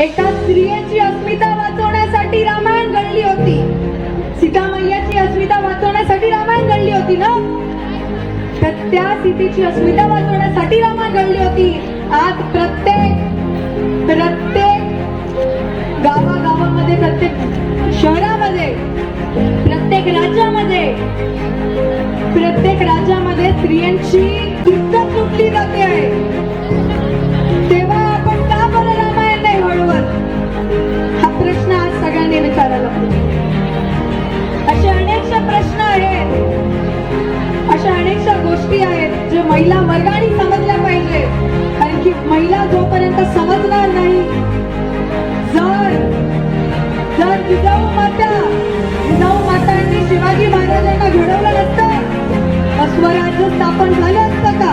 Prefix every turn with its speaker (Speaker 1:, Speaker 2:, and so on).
Speaker 1: एका स्त्रियेची अस्मिता वाचवण्यासाठी रामायण घडली होती. सीता मैयाची अस्मिता वाचवण्यासाठी रामायण घडली होती ना? तर त्या सीतेची अस्मिता वाचवण्यासाठी रामायण घडली होती. आज प्रत्येक प्रत्येक गावागावामध्ये प्रत्येक शहरामध्ये प्रत्येक राज्यामध्ये प्रत्येक राज्यामध्ये स्त्रियांची इज्जत लुटली जाते आहे. गोष्टी आहेत जे महिला वर्गाने समजल्या पाहिजे. कारण की महिला जोपर्यंत समजणार नाही जर जर जिजाऊ माता जिजाऊ मातांनी शिवाजी महाराजांना घडवलं नसतं स्वराज्य स्थापन झालं असतं का?